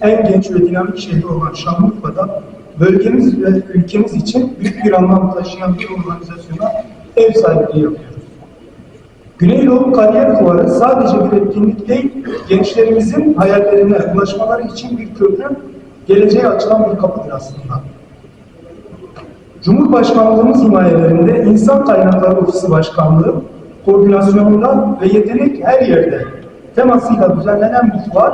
En genç ve dinamik şehri olan Şanlıurfa'da bölgemiz ve ülkemiz için büyük bir anlam taşıyan bir organizasyona ev sahipliği yapıyoruz. Güneydoğu Kariyer Fuarı sadece bir etkinlik değil, gençlerimizin hayallerine ulaşmaları için bir köprü, geleceğe açılan bir kapıdır aslında. Cumhurbaşkanlığımız himayelerinde İnsan Kaynakları Ofisi Başkanlığı koordinasyonunda ve yetenek her yerde temasıyla düzenlenen bu fuar,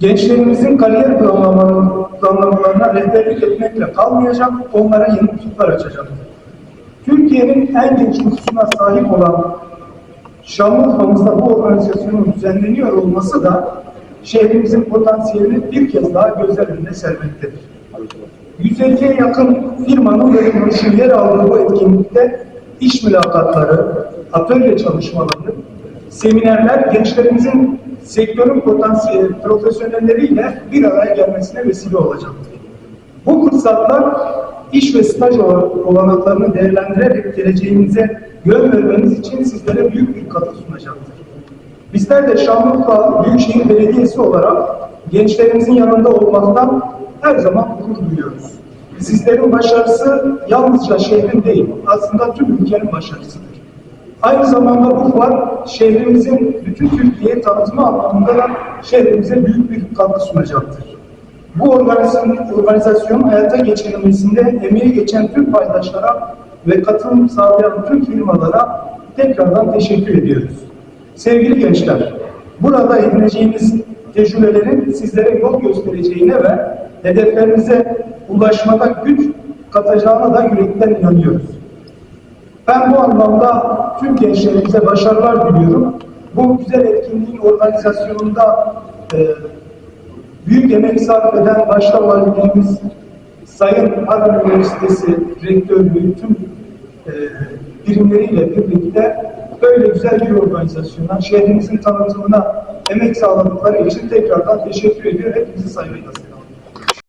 gençlerimizin kariyer planlamalarına, rehberlik etmekle kalmayacak, onlara yeni ufuklar açacaktır. Türkiye'nin en genç nüfusuna sahip olan Şanlıurfa'mızda bu organizasyonun düzenleniyor olması da şehrimizin potansiyelini bir kez daha gözler önüne sermektedir. 150'ye yakın firmanın ve kuruluşun yer aldığı bu etkinlikte iş mülakatları, atölye çalışmaları, seminerler gençlerimizin sektörün potansiyel profesyonelleriyle bir araya gelmesine vesile olacaktır. Bu fırsatlar iş ve staj olanaklarını değerlendirerek geleceğinize yön vermeniz için sizlere büyük bir katkı sunacaktır. Bizler de Şanlıurfa Büyükşehir Belediyesi olarak gençlerimizin yanında olmaktan her zaman gurur duyuyoruz. Sizlerin başarısı yalnızca şehrin değil, aslında tüm ülkenin başarısıdır. Aynı zamanda bu fuar şehrimizin bütün Türkiye'ye tanıtımı anlamında da şehrimize büyük bir katkı sunacaktır. Bu organizasyon, organizasyon hayata geçirilmesinde emeği geçen tüm paydaşlara ve katılım sağlayan tüm firmalara tekrardan teşekkür ediyoruz. Sevgili gençler, burada edineceğiniz tecrübelerin sizlere yol göstereceğine ve hedeflerinize ulaşmada güç katacağına da yürekten inanıyoruz. Ben bu anlamda tüm gençlerimize başarılar diliyorum. Bu güzel etkinliğin organizasyonunda e, büyük emek sarf eden başta validemiz Sayın Adana Üniversitesi Rektörlüğü tüm e, birimleriyle birlikte böyle güzel bir organizasyona, şehrimizin tanıtımına emek sağladıkları için tekrardan teşekkür ediyor. Hepinizi saygıyla selamlıyorum.